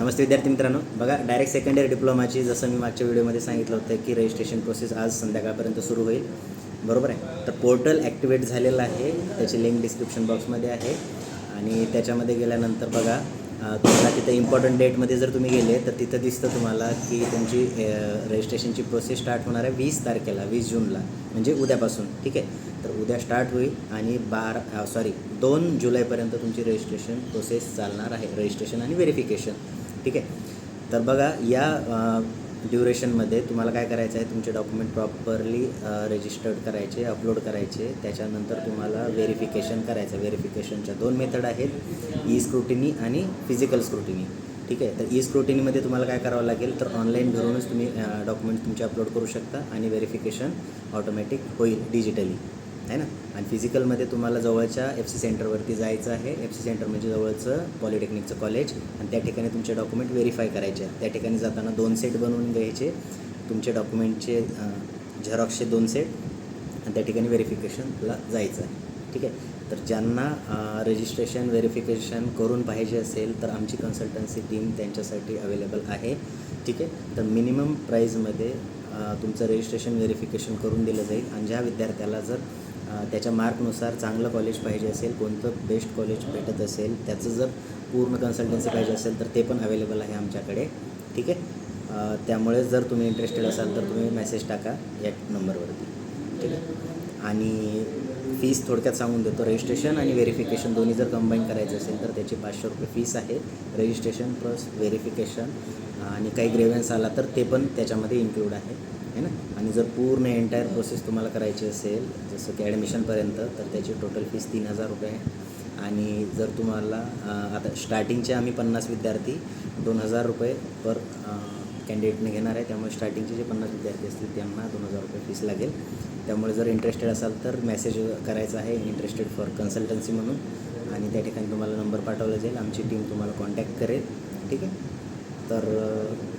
नमस्ते विद्यार्थी मित्रांनो. बघा डायरेक्ट सेकंड इयर डिप्लोमाची जसं मी मागच्या व्हिडिओमध्ये सांगितलं होतं की रजिस्ट्रेशन प्रोसेस आज संध्याकाळपर्यंत सुरू होईल. बरोबर आहे? तर पोर्टल ॲक्टिवेट झालेलं आहे. त्याची लिंक डिस्क्रिप्शन बॉक्समध्ये आहे. आणि त्याच्यामध्ये गेल्यानंतर बघा तुम्हाला तिथं इम्पॉर्टंट डेटमध्ये जर तुम्ही गेले तर तिथं दिसतं तुम्हाला की तुमची रजिस्ट्रेशनची प्रोसेस स्टार्ट होणार आहे वीस तारखेला वीस जूनला. म्हणजे उद्यापासून. ठीक आहे? तर उद्या स्टार्ट होईल आणि बारा सॉरी दोन जुलैपर्यंत तुमची रजिस्ट्रेशन प्रोसेस चालणार आहे. रजिस्ट्रेशन आणि व्हेरिफिकेशन ठीक आहे? तर बघा या ड्युरेशनमध्ये तुम्हाला काय करायचं आहे? तुमचे डॉक्युमेंट प्रॉपरली रजिस्टर्ड करायचे अपलोड करायचे. त्याच्यानंतर तुम्हाला व्हेरिफिकेशन करायचं व्हेरिफिकेशनच्या दोन मेथड आहेत. ई स्क्रुटिनी आणि फिजिकल स्क्रुटिनी ठीक आहे? तर ई स्क्रुटिनीमध्ये तुम्हाला काय करावं लागेल? तर ऑनलाईन भरूनच तुम्ही डॉक्युमेंट्स तुमचे अपलोड करू शकता आणि व्हेरिफिकेशन ऑटोमॅटिक होईल डिजिटली आहे ना? आणि फिजिकलमध्ये तुम्हाला जवळच्या एफ सी सेंटरवरती जायचं आहे. एफ सी सेंटर म्हणजे जवळचं पॉलिटेक्निकचं कॉलेज आणि त्या ठिकाणी तुमचे डॉक्युमेंट व्हेरीफाय करायचे आहेत त्या ठिकाणी जाताना दोन सेट बनवून घ्यायचे. तुमचे डॉक्युमेंटचे झेरॉक्सचे दोन सेट आणि त्या ठिकाणी व्हेरिफिकेशनला जायचं आहे. ठीक आहे? तर ज्यांना रजिस्ट्रेशन व्हेरिफिकेशन करून पाहिजे असेल तर आमची कन्सल्टन्सी टीम त्यांच्यासाठी अवेलेबल आहे. ठीक आहे? तर मिनिमम प्राईजमध्ये तुमचं रजिस्ट्रेशन व्हेरिफिकेशन करून दिलं जाईल. आणि ज्या विद्यार्थ्याला जर त्याच्या मार्कनुसार चांगलं कॉलेज पाहिजे असेल कोणतं बेस्ट कॉलेज भेटत असेल त्याचं जर पूर्ण कन्सल्टन्सी पाहिजे असेल तर ते पण अवेलेबल आहे आमच्याकडे. ठीक आहे? त्यामुळे जर तुम्ही इंटरेस्टेड असाल तर तुम्ही मेसेज टाका या नंबरवरती ठीक आहे? आणि फीस थोडक्यात सांगून देतो. रजिस्ट्रेशन आणि व्हेरिफिकेशन दोन्ही जर कंबाईन करायचं असेल तर त्याची पाचशे रुपये फीस आहे. रजिस्ट्रेशन प्लस व्हेरिफिकेशन आणि काही ग्रेव्हन्स आला तर ते पण त्याच्यामध्ये इन्क्लूड आहे. है ना? आणि जर पूर्ण एंटायर प्रोसेस तुम्हाला करायची असेल जसं की ॲडमिशनपर्यंत तर त्याची टोटल फीस तीन हजार रुपये आहे. आणि जर तुम्हाला आता स्टार्टिंगचे आम्ही पन्नास विद्यार्थी दोन हजार रुपये पर कॅन्डिडेटने घेणार आहे. त्यामुळे स्टार्टिंगचे जे पन्नास विद्यार्थी असतील त्यांना दोन हजार रुपये फीस लागेल. त्यामुळे जर इंटरेस्टेड असाल तर मेसेज करायचा आहे इंटरेस्टेड फॉर कन्सल्टन्सी म्हणून. आणि त्या ठिकाणी तुम्हाला नंबर पाठवला जाईल. आमची टीम तुम्हाला कॉन्टॅक्ट करेल. ठीक आहे? तर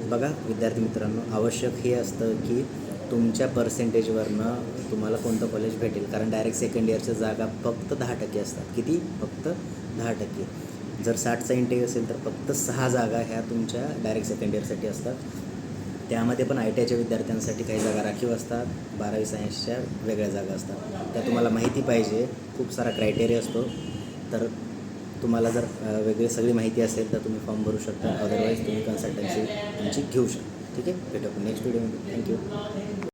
बघा विद्यार्थी मित्रांनो आवश्यक हे असतं की तुमच्या पर्सेंटेजवरनं तुम्हाला कोणतं कॉलेज भेटेल. कारण डायरेक्ट सेकंड इयरच्या जागा फक्त दहा टक्के असतात. किती? फक्त दहा टक्के. जर साठचा इंटेक असेल तर फक्त सहा जागा ह्या तुमच्या डायरेक्ट सेकंड इयरसाठी असतात. त्यामध्ये पण आय टी आयच्या विद्यार्थ्यांसाठी काही जागा राखीव असतात. बारावी सायन्सच्या वेगळ्या जागा असतात. त्या तुम्हाला माहिती पाहिजे. खूप सारा क्रायटेरिया असतो. तर तुम्हाला जर वेगळी सगळी माहिती असेल तर तुम्ही फॉर्म भरू शकता. अदरवाईज तुम्ही कन्सल्टन्सी तुमची घेऊ शकता. ठीक आहे? भेटू नेक्स्ट व्हिडिओमध्ये थँक्यू